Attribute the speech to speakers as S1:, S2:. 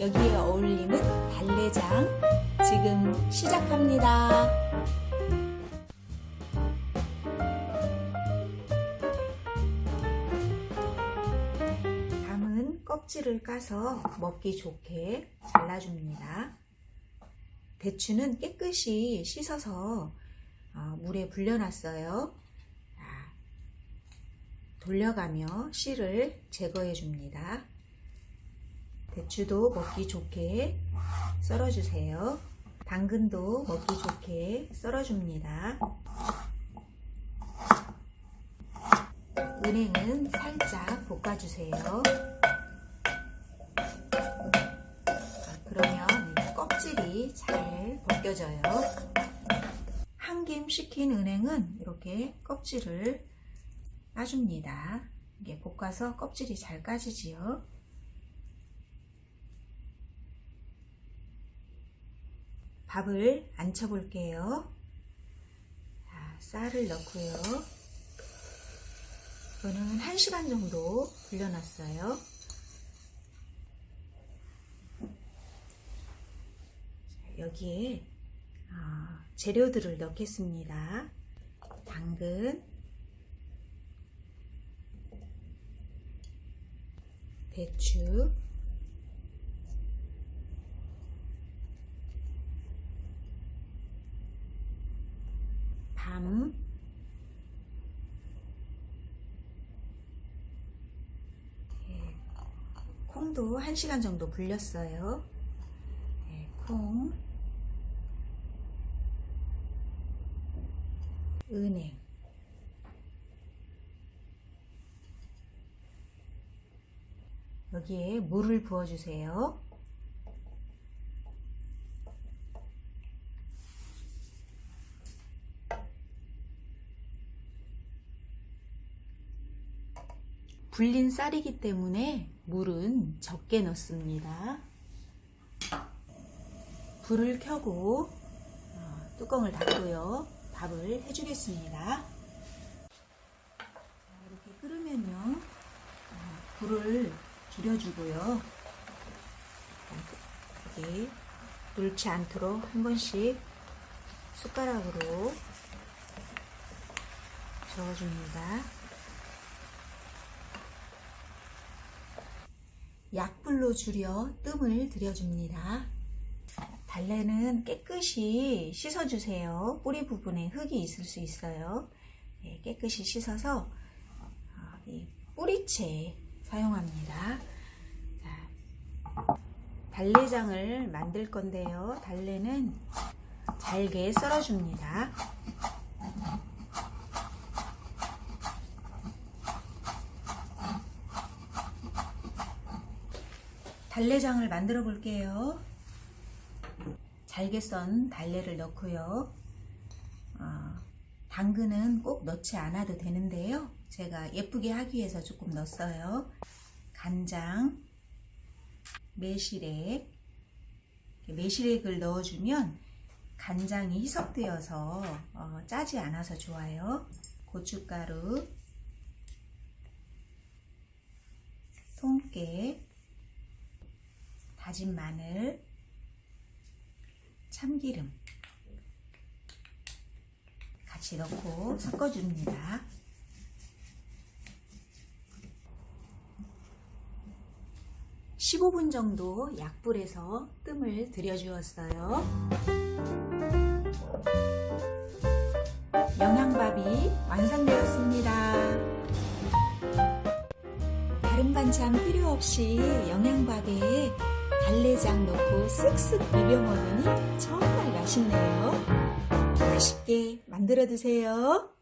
S1: 여기에 어울리는 달래장 지금 시작합니다. 밤은 껍질을 까서 먹기 좋게 잘라줍니다. 대추는 깨끗이 씻어서 어, 물에 불려놨어요. 자, 돌려가며 씨를 제거해 줍니다. 대추도 먹기 좋게 썰어주세요. 당근도 먹기 좋게 썰어줍니다. 은행은 살짝 볶아주세요. 자, 그러면 이 껍질이 잘 벗겨져요. 한김 식힌 은행은 이렇게 껍질을 까줍니다. 이게 볶아서 껍질이 잘 까지지요. 밥을 안쳐 볼게요. 자, 쌀을 넣고요. 이거는 1시간 정도 불려놨어요. 자, 여기에 아, 재료들을 넣겠습니다. 당근, 대추, 밤, 네, 콩도 1시간 정도 불렸어요. 네, 콩, 은행, 여기에 물을 부어주세요. 불린 쌀이기 때문에 물은 적게 넣습니다. 불을 켜고 어, 뚜껑을 닫고요. 밥을 해주겠습니다. 자, 이렇게 끓으면요. 어, 불을 줄여주고요. 이게 눌지 않도록 한 번씩 숟가락으로 저어줍니다. 약불로 줄여 뜸을 들여줍니다. 달래는 깨끗이 씻어주세요. 뿌리 부분에 흙이 있을 수 있어요. 네, 깨끗이 씻어서 어, 이 뿌리채 사용합니다. 자, 달래장을 만들 건데요. 달래는 잘게 썰어줍니다. 달래장을 만들어 볼게요. 잘게 썬 달래를 넣고요. 어, 당근은 꼭 넣지 않아도 되는데요. 제가 예쁘게 하기 위해서 조금 넣었어요. 간장, 매실액, 매실액을 넣어주면 간장이 희석되어서 어, 짜지 않아서 좋아요. 고춧가루, 통깨, 다진 마늘, 참기름 같이 넣고 섞어줍니다. (15분) 정도 약불에서 뜸을 들여주었어요. 영양밥이 완성되었습니다. 다른 반찬 필요 없이 영양밥에 달래장 넣고 쓱쓱 비벼 먹으니 정말 맛있네요. 맛있게 만들어 드세요.